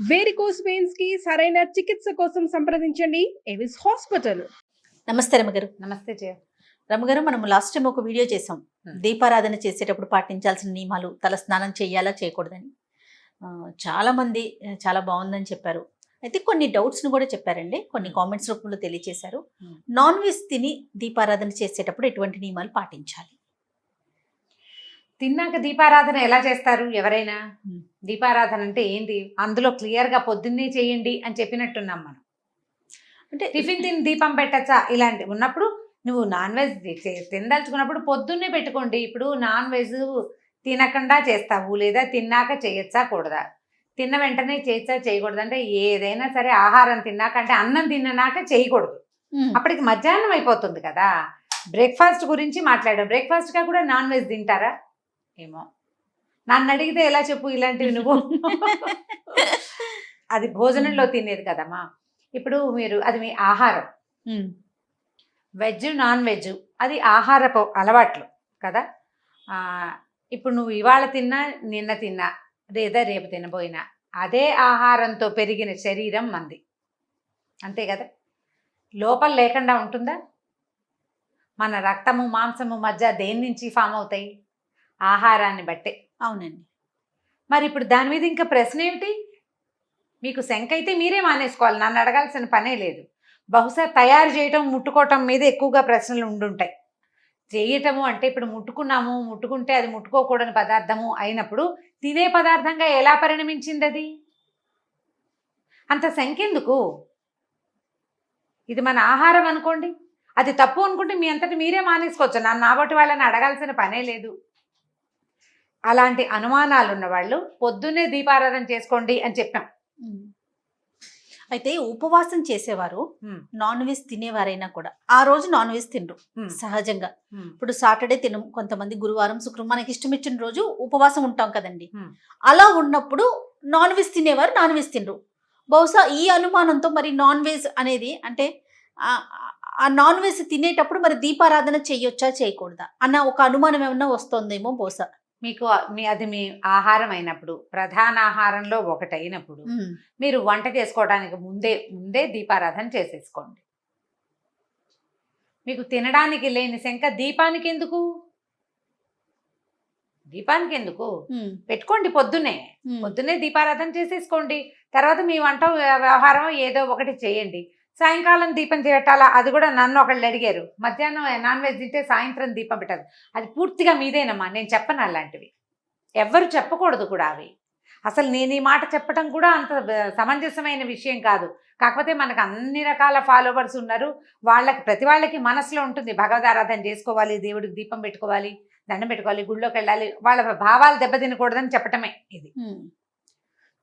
Varicose వెయిన్స్కి సరైన చికిత్స కోసం సంప్రదించండి. ఎవిస్ హాస్పిటల్ నమస్తే రమగారు. నమస్తే జయ. రమగారు మనం లాస్ట్ టైం ఒక వీడియో చేసాం Hmm. దీపారాధన చేసేటప్పుడు పాటించాల్సిన నియమాలు తల స్నానం చేయాలా చేయకూడదని. ఆ, చాలా మంది ఆ, చాలా బాగుందని చెప్పారు. అయితే కొన్ని డౌట్స్ను కూడా చెప్పారండి. కొన్ని కామెంట్స్ రూపంలో తెలియజేశారు Hmm. నాన్ వెజ్ తిని దీపారాధన చేసేటప్పుడు ఎటువంటి నియమాలు పాటించాలి? తిన్నాక దీపారాధన ఎలా చేస్తారు? ఎవరైనా. దీపారాధన అంటే ఏంటి అందులో క్లియర్గా పొద్దున్నే చేయండి అని చెప్పినట్టున్నాం మనం. అంటే టిఫిన్ తిని దీపం పెట్టచ్చా? ఇలాంటి ఉన్నప్పుడు నువ్వు నాన్ వెజ్ తినదలుచుకున్నప్పుడు పొద్దున్నే పెట్టుకోండి. ఇప్పుడు నాన్ వెజ్ తినకుండా చేస్తావు లేదా తిన్నాక చేయొచ్చా? కూడదా. తిన్న వెంటనే చేయొచ్చా? చేయకూడదు? అంటే ఏదైనా సరే ఆహారం తిన్నాక అంటే అన్నం తిన్నాక చేయకూడదు. అప్పటికి మధ్యాహ్నం అయిపోతుంది కదా. బ్రేక్ఫాస్ట్ గురించి మాట్లాడాం. బ్రేక్ఫాస్ట్గా కూడా నాన్ వెజ్ తింటారా? ఏమో. నన్ను అడిగితే ఎలా చెప్పు ఇలాంటివి నువ్వు? అది భోజనంలో తినేది కదమ్మా. ఇప్పుడు మీరు అది మీ ఆహారం. వెజ్ నాన్ వెజ్ అది ఆహారపు అలవాట్లు కదా. ఇప్పుడు నువ్వు ఇవాళ తిన్నా నిన్న తిన్నా లేదా రేపు తినబోయినా అదే ఆహారంతో పెరిగిన శరీరం మంది. అంతే కదా? లోపల లేకుండా ఉంటుందా? మన రక్తము మాంసము మధ్య దేని నుంచి ఫామ్ అవుతాయి? ఆహారాన్ని బట్టే. అవునండి. మరి ఇప్పుడు దాని మీద ఇంకా ప్రశ్న ఏమిటి మీకు శంక అయితే మీరే మానేసుకోవాలి నన్ను అడగాల్సిన పనే లేదు. బహుశా తయారు చేయటం ముట్టుకోవటం మీద ఎక్కువగా ప్రశ్నలు ఉండుంటాయి. చేయటము అంటే ఇప్పుడు ముట్టుకున్నాము ముట్టుకుంటే అది ముట్టుకోకూడని పదార్థము అయినప్పుడు తినే పదార్థంగా ఎలా పరిణమించింది అది అంత శంక ఎందుకు ఇది మన ఆహారం అనుకోండి. అది తప్పు అనుకుంటే మీ అంతటి మీరే మానేసుకోవచ్చు. నన్ను నాబట్టి వాళ్ళని అడగాల్సిన పనే లేదు. అలాంటి అనుమానాలు ఉన్నవాళ్ళు పొద్దున్నే దీపారాధన చేసుకోండి అని చెప్పాం. అయితే ఉపవాసం చేసేవారు. నాన్ వెజ్ తినేవారైనా కూడా ఆ రోజు నాన్ వెజ్ తినరు. సహజంగా ఇప్పుడు సాటర్డే తినం కొంతమంది గురువారం శుక్రవారం మనకి ఇష్టం ఇచ్చిన రోజు ఉపవాసం ఉంటాం కదండి. అలా ఉన్నప్పుడు నాన్ వెజ్ తినేవారు నాన్ వెజ్ తినరు బహుశా ఈ అనుమానంతో మరి నాన్ వెజ్ అనేది అంటే ఆ- ఆ నాన్ వెజ్ తినేటప్పుడు మరి దీపారాధన చేయొచ్చా చేయకూడదా అన్న ఒక అనుమానం ఏమన్నా వస్తుందేమో బహుశా మీకు మీ అది మీ ఆహారం అయినప్పుడు ప్రధాన ఆహారంలో ఒకటి అయినప్పుడు ఉమ్, మీరు వంట చేసుకోవడానికి ముందే ముందే దీపారాధన చేసేసుకోండి. మీకు తినడానికి లేని శంక దీపానికి ఎందుకు? దీపానికి ఎందుకు? పెట్టుకోండి పొద్దున్నే ఉమ్, పొద్దున్నే దీపారాధన చేసేసుకోండి. తర్వాత మీ వంట వ్య- వ్యవహారం ఏదో ఒకటి చేయండి. సాయంకాలం దీపం పెట్టాలా అది కూడా నన్ను ఒకళ్ళు అడిగారు. మధ్యాహ్నం నాన్ వెజ్ తింటే సాయంత్రం దీపం పెట్టదు. అది పూర్తిగా మీదేనమ్మా నేను చెప్పను అలాంటివి. ఎవ్వరు చెప్పకూడదు కూడా అవి. అసలు నేను ఈ మాట చెప్పడం కూడా అంత సమంజసమైన విషయం కాదు. కాకపోతే మనకు అన్ని రకాల ఫాలోవర్స్ ఉన్నారు. వాళ్ళకి ప్రతి వాళ్ళకి మనసులో ఉంటుంది. భగవదారాధన చేసుకోవాలి దేవుడికి దీపం పెట్టుకోవాలి దండం పెట్టుకోవాలి గుళ్ళోకి వెళ్ళాలి. వాళ్ళ భావాలు దెబ్బతినకూడదని చెప్పటమే ఇది.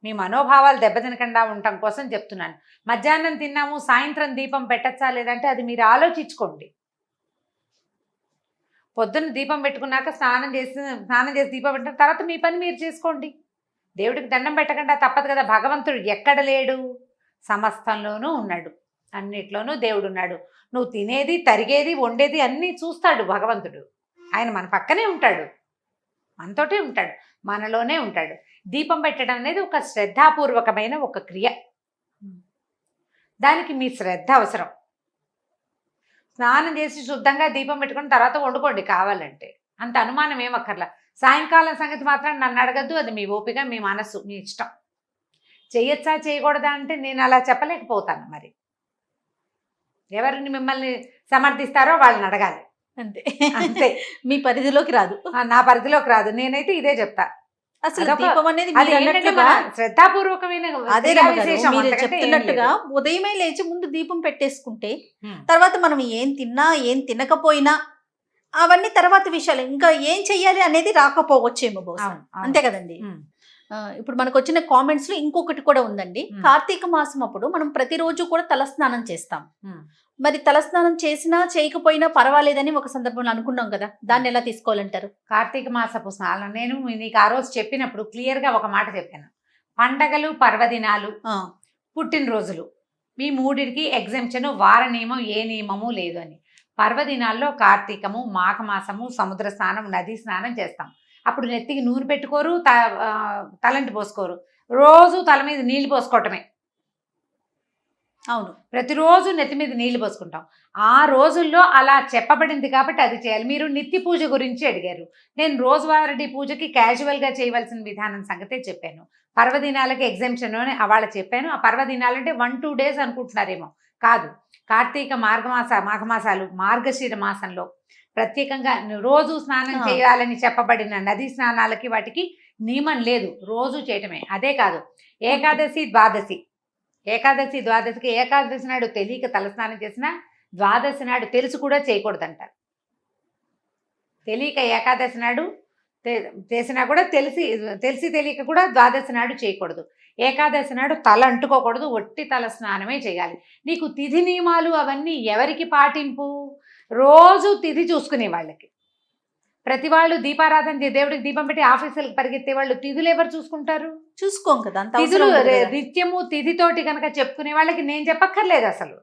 మీ మనోభావాలు దెబ్బతినకుండా ఉండటం కోసం చెప్తున్నాను. మధ్యాహ్నం తిన్నాము సాయంత్రం దీపం పెట్టచ్చా లేదంటే అది మీరు ఆలోచించుకోండి. పొద్దున్న దీపం పెట్టుకున్నాక స్నానం చేసి స్నానం చేసి దీపం పెట్టిన తర్వాత మీ పని మీరు చేసుకోండి. దేవుడికి దండం పెట్టకుండా తప్పదు కదా భగవంతుడు ఎక్కడ లేడు? సమస్తంలోనూ ఉన్నాడు. అన్నిట్లోనూ దేవుడు ఉన్నాడు. నువ్వు తినేది తరిగేది వండేది అన్నీ చూస్తాడు భగవంతుడు. ఆయన మన పక్కనే ఉంటాడు. మనతోటే ఉంటాడు. మనలోనే ఉంటాడు. దీపం పెట్టడం అనేది ఒక శ్రద్ధాపూర్వకమైన ఒక క్రియ. దానికి మీ శ్రద్ధ అవసరం. స్నానం చేసి శుద్ధంగా దీపం పెట్టుకుని తర్వాత వండుకోండి కావాలంటే. అంత అనుమానం ఏమక్కర్లా సాయంకాలం సంగతి మాత్రం నన్ను అడగద్దు అది మీ ఓపిక మీ మనస్సు మీ ఇష్టం. చేయొచ్చా చేయకూడదా అంటే నేను అలా చెప్పలేకపోతాను మరి. ఎవరిని మిమ్మల్ని సమర్థిస్తారో వాళ్ళని అడగాలి. అంతే. అంతే. మీ పరిధిలోకి రాదు. నా పరిధిలోకి రాదు. నేనైతే ఇదే చెప్తా. అసలు దీపం అనేది అది మీరు శ్రద్ధాపూర్వకమైన అదే చెప్తున్నట్టుగా. ఉదయమే లేచి ముందు దీపం పెట్టేసుకుంటే. తర్వాత మనం ఏం తిన్నా ఏం తినకపోయినా అవన్నీ తర్వాత విషయాలు ఇంకా ఏం చెయ్యాలి అనేది రాకపోవచ్చేమో బహుశా. అంతే కదండి ఇప్పుడు మనకు వచ్చిన కామెంట్స్లో ఇంకొకటి కూడా ఉందండి. కార్తీక మాసం అప్పుడు మనం ప్రతిరోజు కూడా తలస్నానం చేస్తాం. మరి తలస్నానం చేసినా చేయకపోయినా పర్వాలేదని ఒక సందర్భంలో అనుకున్నాం కదా. దాన్ని ఎలా తీసుకోవాలంటారు? కార్తీక మాసపు స్నానం. నేను నీకు ఆ రోజు చెప్పినప్పుడు క్లియర్గా ఒక మాట చెప్పాను. పండగలు పర్వదినాలు పుట్టినరోజులు. ఈ మూడిటికి ఎగ్జామ్షన్ వార నియమం ఏ నియమము లేదు అని. పర్వదినాల్లో కార్తీకము మాఘమాసము సముద్ర స్నానం నదీ స్నానం చేస్తాం. అప్పుడు నెత్తికి నూనె పెట్టుకోరు తలంటి పోసుకోరు. రోజు తల మీద నీళ్ళు పోసుకోవటమే. అవును. ప్రతిరోజు నెత్తి మీద నీళ్ళు పోసుకుంటాం. ఆ రోజుల్లో అలా చెప్పబడింది కాబట్టి అది చేయాలి. మీరు నిత్య పూజ గురించి అడిగారు. నేను రోజువారీ పూజకి క్యాజువల్గా చేయవలసిన విధానం సంగతే చెప్పాను. పర్వదినాలకి ఎగ్జామ్షన్ అని అవాళ చెప్పాను. ఆ పర్వదినాలంటే వన్ టూ డేస్ అనుకుంటున్నారేమో. కాదు. కార్తీక మార్గమాస మాఘమాసాలు మార్గశిర మాసంలో ప్రత్యేకంగా రోజు స్నానం. చేయాలని చెప్పబడిన నదీ స్నానాలకి వాటికి నియమం లేదు. రోజు చేయటమే. అదే కాదు. ఏకాదశి ద్వాదశి ఏకాదశి ద్వాదశికి ఏకాదశి నాడు తెలియక తలస్నానం చేసినా ద్వాదశి నాడు తెలుసు కూడా చేయకూడదంటారు. తెలియక ఏకాదశి నాడు చేసినా కూడా తెలిసి తెలిసి తెలియక కూడా ద్వాదశి నాడు చేయకూడదు. ఏకాదశి నాడు తల అంటుకోకూడదు ఒట్టి తల స్నానమే చేయాలి. నీకు తిథి నియమాలు అవన్నీ ఎవరికి పాటింపు? రోజు తిథి చూసుకునే వాళ్ళకి. ప్రతి వాళ్ళు దీపారాధన దేవుడికి దీపం పెట్టి ఆఫీసులకు పరిగెత్తే వాళ్ళు తిథులు ఎవరు చూసుకుంటారు? చూసుకోం కదా అంత తిథులు. నిత్యము తిథితోటి కనుక చెప్పుకునే వాళ్ళకి నేను చెప్పక్కర్లేదు అసలు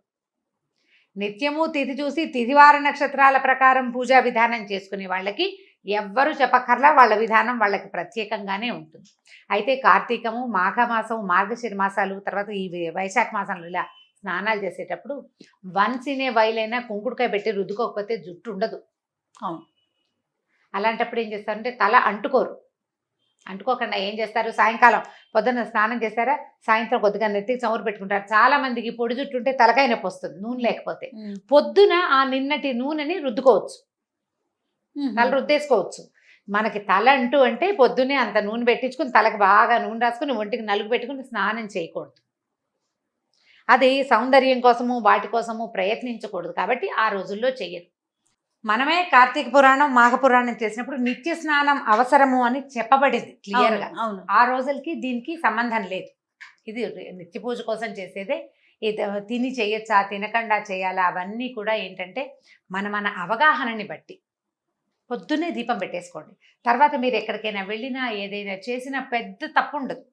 నిత్యము తిథి చూసి తిథివార నక్షత్రాల ప్రకారం పూజా విధానం చేసుకునే వాళ్ళకి ఎవ్వరు చెప్పక్కర్లా వాళ్ళ విధానం వాళ్ళకి ప్రత్యేకంగానే ఉంటుంది అయితే కార్తీకము మాఘమాసం మార్గశిర మాసాలు తర్వాత ఈ వైశాఖ మాసంలో ఇలా స్నానాలు చేసేటప్పుడు వన్స్ ఇనే వైలైనా కుంకుడుకాయ పెట్టి రుద్దుకోకపోతే జుట్టు ఉండదు అవును. అలాంటప్పుడు ఏం చేస్తారంటే తల అంటుకోరు అంటుకోకుండా ఏం చేస్తారు? సాయంకాలం పొద్దున్న స్నానం చేశారా? సాయంత్రం కొద్దిగా నెత్తికి చమురు పెట్టుకుంటారు. చాలా మందికి పొడి జుట్టు ఉంటే తలకాయ నొప్పి వస్తుంది నూనె లేకపోతే. పొద్దున ఆ నిన్నటి నూనెని రుద్దుకోవచ్చు. తల రుద్దేసుకోవచ్చు. మనకి తల అంటూ అంటే పొద్దున్నే అంత నూనె పెట్టించుకుని తలకి బాగా నూనె రాసుకుని ఒంటికి నలుగు పెట్టుకుని స్నానం చేయకూడదు. అది సౌందర్యం కోసము వాటి కోసము ప్రయత్నించకూడదు. కాబట్టి ఆ రోజుల్లో చెయ్యరు. మనమే కార్తీక పురాణం మాఘ పురాణం చేసినప్పుడు నిత్య స్నానం అవసరము అని చెప్పబడింది క్లియర్గా అవును, అవును. ఆ రోజులకి దీనికి సంబంధం లేదు. ఇది నిత్య పూజ కోసం చేసేదే తిని చేయొచ్చా తినకుండా చేయాలా అవన్నీ కూడా ఏంటంటే మన మన అవగాహనని బట్టి. పొద్దున్నే దీపం పెట్టేసుకోండి. తర్వాత మీరు ఎక్కడికైనా వెళ్ళినా ఏదైనా చేసినా పెద్ద తప్పు ఉండదు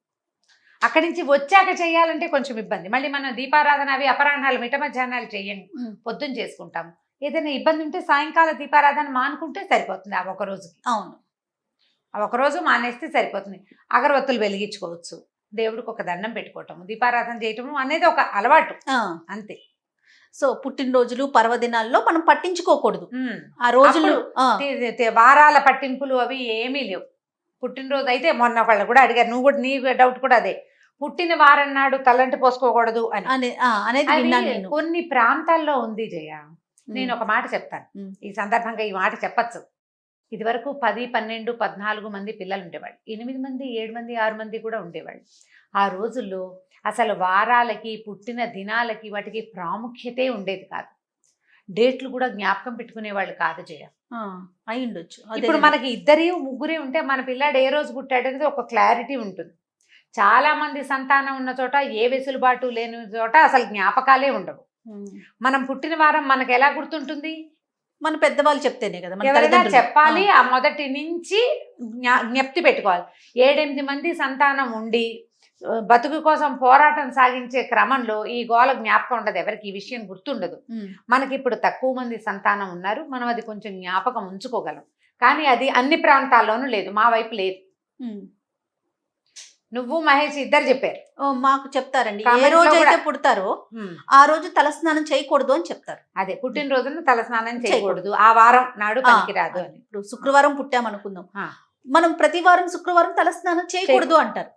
అక్కడి నుంచి వచ్చాక చేయాలంటే కొంచెం ఇబ్బంది. మళ్ళీ మనం దీపారాధన అవి అపరాహ్నాలు మిట మధ్యాహ్నాలు చేయండి. పొద్దున్న చేసుకుంటాం ఏదైనా ఇబ్బంది ఉంటే సాయంకాల దీపారాధన మానుకుంటే సరిపోతుంది ఆ ఒక రోజుకి. అవును. ఆ ఒక రోజు మానేస్తే సరిపోతుంది. అగరవత్తులు వెలిగించుకోవచ్చు. దేవుడికి ఒక దండం పెట్టుకోవటం దీపారాధన చేయటం అనేది ఒక అలవాటు. అంతే. సో పుట్టినరోజులు పర్వదినాల్లో మనం పట్టించుకోకూడదు. ఆ రోజులు వారాల పట్టింపులు అవి ఏమీ లేవు. పుట్టినరోజు అయితే మొన్న ఒకళ్ళు కూడా అడిగారు నువ్వు కూడా నీ డౌట్ కూడా అదే. పుట్టిన వారం నాడు తలంటి పోసుకోకూడదు అని. అనేది కొన్ని ప్రాంతాల్లో ఉంది జయ. నేను ఒక మాట చెప్తాను. ఈ సందర్భంగా ఈ మాట చెప్పచ్చు. ఇదివరకు పది పన్నెండు పద్నాలుగు మంది పిల్లలు ఉండేవాళ్ళు. ఎనిమిది మంది ఏడు మంది ఆరు మంది కూడా ఉండేవాళ్ళు. ఆ రోజుల్లో అసలు వారాలకి పుట్టిన దినాలకి వాటికి ప్రాముఖ్యతే ఉండేది కాదు. డేట్లు కూడా జ్ఞాపకం పెట్టుకునేవాళ్ళు కాదు జయ. అయి ఉండొచ్చు. ఇప్పుడు మనకి ఇద్దరే ముగ్గురే ఉంటే మన పిల్లాడు ఏ రోజు పుట్టాడు అనేది ఒక క్లారిటీ ఉంటుంది. చాలా మంది సంతానం ఉన్న చోట ఏ వెసులుబాటు లేని చోట అసలు జ్ఞాపకాలే ఉండవు. మనం పుట్టిన వారం మనకు ఎలా గుర్తుంటుంది? మన పెద్దవాళ్ళు చెప్తేనే కదా ఎవరైనా. చెప్పాలి ఆ. మొదటి నుంచి జ్ఞా- జ్ఞప్తి పెట్టుకోవాలి. ఏడెనిమిది మంది సంతానం ఉండి బతుకు కోసం పోరాటం సాగించే క్రమంలో ఈ గోల జ్ఞాపకం ఉండదు. ఎవరికి ఈ విషయం గుర్తుండదు. మనకి ఇప్పుడు తక్కువ మంది సంతానం ఉన్నారు. మనం అది కొంచెం జ్ఞాపకం ఉంచుకోగలం. కానీ అది అన్ని ప్రాంతాల్లోనూ లేదు. మా వైపు లేదు. నువ్వు మహేష్ ఇద్దరు చెప్పారు. మాకు చెప్తారండి. ఏ రోజు అయితే పుడతారో ఆ రోజు తలస్నానం చేయకూడదు అని చెప్తారు. అదే పుట్టినరోజున తలస్నానం చేయకూడదు. ఆ వారం నాడు పనికిరాదు అని. ఇప్పుడు శుక్రవారం పుట్టామనుకుందాం. మనం ప్రతి వారం శుక్రవారం తలస్నానం చేయకూడదు అంటారు.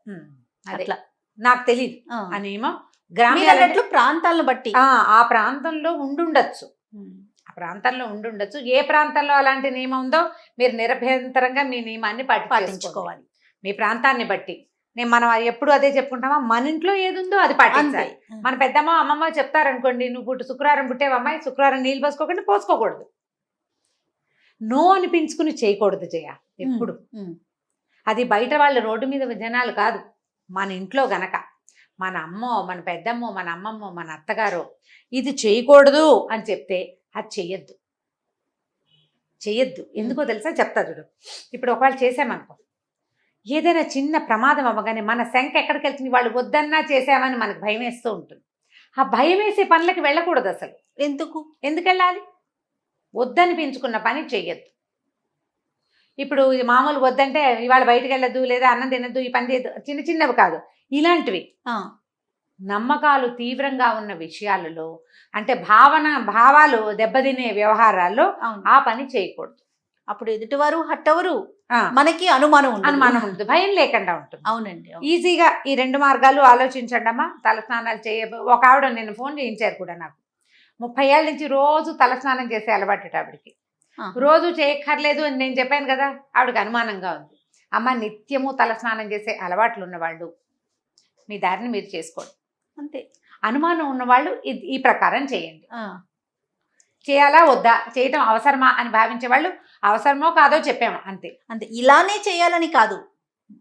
అట్లా. నాకు తెలియదు ఆ. నియమం గ్రామీణ ప్రాంతాలను బట్టి. ఆ ప్రాంతంలో ఉండుండొచ్చు. ఆ ప్రాంతంలో ఉండుండొచ్చు. ఏ ప్రాంతంలో అలాంటి నియమం ఉందో మీరు నిరభ్యంతరంగా మీ నియమాన్ని పాటించుకోవాలి. మీ ప్రాంతాన్ని బట్టి. నేను మనం ఎప్పుడు అదే చెప్పుకుంటామా? మన ఇంట్లో ఏది ఉందో అది పాటించాలి. మన పెద్దమ్మ అమ్మమ్మ చెప్తారనుకోండి నువ్వు పుట్టు శుక్రవారం పుట్టేవా అమ్మాయి శుక్రవారం నీళ్ళు పోసుకోకుండా పోసుకోకూడదు. నో అనిపించుకుని చేయకూడదు జయ ఎప్పుడు. అది బయట వాళ్ళు రోడ్డు మీద జనాలు కాదు. మన ఇంట్లో గనక మన అమ్మో మన పెద్దమ్మో మన అమ్మమ్మో మన అత్తగారో ఇది చేయకూడదు అని చెప్తే అది చెయ్యొద్దు. చెయ్యొద్దు. ఎందుకో తెలుసా? చెప్తా చూడు. ఇప్పుడు ఒకవేళ చేసామనుకో. ఏదైనా చిన్న ప్రమాదం అవ్వగానే మన శంఖ ఎక్కడికి వెళ్తుంది? వాళ్ళు వద్దన్నా చేసామని మనకు భయం వేస్తూ ఉంటుంది. ఆ భయం వేసే పనులకి వెళ్ళకూడదు అసలు. ఎందుకు? ఎందుకు వెళ్ళాలి? వద్దని పెంచుకున్న పని చెయ్యొద్దు. ఇప్పుడు ఇది మామూలు వద్దంటే ఇవాళ బయటకు వెళ్ళదు లేదా అన్నం తినద్దు ఈ పని చేయద్దు చిన్న చిన్నవి కాదు. ఇలాంటివి. నమ్మకాలు తీవ్రంగా ఉన్న విషయాలలో అంటే భావన భావాలు దెబ్బతినే వ్యవహారాల్లో ఆ పని చేయకూడదు. అప్పుడు ఎదుటివారు హట్ అవరు ఆ, మనకి అనుమానం. అనుమానం ఉంటుంది భయం లేకుండా ఉంటుంది. అవునండి అవును. ఈజీగా ఈ రెండు మార్గాలు ఆలోచించండి అమ్మా తలస్నానాలు చేయ ఒక ఆవిడ నేను ఫోన్ చేయించారు కూడా నాకు. ముప్పై ఏళ్ళ నుంచి రోజు తలస్నానం చేసే అలవాటు ఆవిడకి. రోజు చేయక్కర్లేదు అని నేను చెప్పాను కదా ఆవిడకి అనుమానంగా ఉంది. అమ్మ నిత్యము తలస్నానం చేసే అలవాట్లు ఉన్నవాళ్ళు మీ దారిని మీరు చేసుకోండి. అంతే. అనుమానం ఉన్నవాళ్ళు ఈ ప్రకారం చేయండి. చేయాలా వద్దా? చేయటం అవసరమా అని భావించే వాళ్ళు అవసరమో కాదో చెప్పాము అంతే. అంతే. ఇలానే చేయాలని కాదు.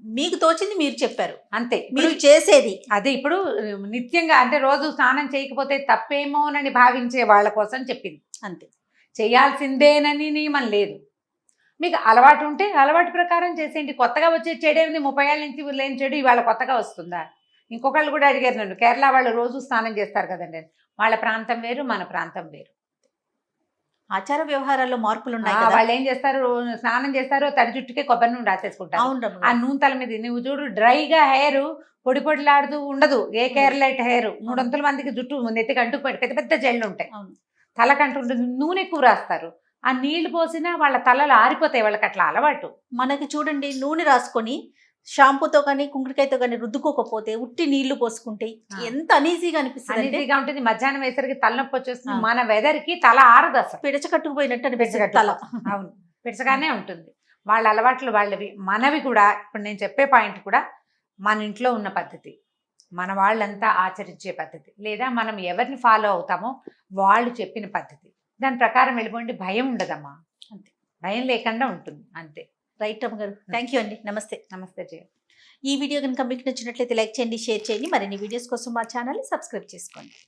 మీకు తోచింది మీరు చెప్పారు. అంతే. మీరు చేసేది. అది ఇప్పుడు నిత్యంగా అంటే రోజు స్నానం చేయకపోతే తప్పేమోనని భావించే వాళ్ళ కోసం చెప్పింది. అంతే. చేయాల్సిందేనని నియమం లేదు. మీకు అలవాటు ఉంటే అలవాటు ప్రకారం చేసేయండి. కొత్తగా వచ్చే చెడు ఏంది ముప్పై ఏళ్ళ నుంచి లేని చెడు ఇవాళ కొత్తగా వస్తుందా? ఇంకొకళ్ళు కూడా అడిగారు నన్ను కేరళ వాళ్ళు రోజు స్నానం చేస్తారు కదండి. వాళ్ళ ప్రాంతం వేరు మన ప్రాంతం వేరు. ఆచార వ్యవహారాల్లో మార్పులు ఉన్నాయి వాళ్ళు ఏం చేస్తారు? స్నానం చేస్తారు తడి జుట్టుకే కొబ్బరి నూనె రాసేసుకుంటారు. అవును ఆ. నూనె తల మీద నువ్వు చూడు డ్రైగా హెయిర్ పొడి పొడిలాడుతూ ఉండదు. A Keralite hair. మూడొంతుల మందికి జుట్టు నెత్తికి అంటుకుపోయి పెద్ద పెద్ద జళ్ళు ఉంటాయి. అవును. తలకంటూ ఉంటుంది నూనె ఎక్కువ రాస్తారు. ఆ నీళ్ళు పోసినా వాళ్ళ తలలు ఆరిపోతాయి వాళ్ళకి అట్లా అలవాటు. మనకి చూడండి నూనె రాసుకొని షాంపూతో కానీ కుంకుడికాయతో కానీ రుద్దుకోకపోతే ఉట్టి నీళ్ళు పోసుకుంటే. ఎంత అనీజీగా అనిపిస్తుంది అనీజీగా ఉంటుంది. మధ్యాహ్నం వేసరికి తలనొప్పి వచ్చేస్తుంది. మన వెదర్కి తల ఆరదు అసలు. పిడచ కట్టుకుపోయినట్టు అనిపిస్తుంది. తల. అవును. పిడచగానే ఉంటుంది. వాళ్ళ అలవాట్లు వాళ్ళవి. మనవి కూడా ఇప్పుడు నేను చెప్పే పాయింట్ కూడా మన ఇంట్లో ఉన్న పద్ధతి. మన వాళ్ళంతా ఆచరించే పద్ధతి. లేదా మనం ఎవరిని ఫాలో అవుతామో వాళ్ళు చెప్పిన పద్ధతి. దాని ప్రకారం వెళ్ళిపోండి. భయం ఉండదమ్మా. అంతే. భయం లేకుండా ఉంటుంది. అంతే. రైట్ రమ్మ గారు థ్యాంక్ యూ అండి. నమస్తే. నమస్తే జయ. ఈ వీడియో కనుక మీకు నచ్చినట్లయితే లైక్ చేయండి షేర్ చేయండి. మరిన్ని వీడియోస్ కోసం మా ఛానల్ని సబ్స్క్రైబ్ చేసుకోండి.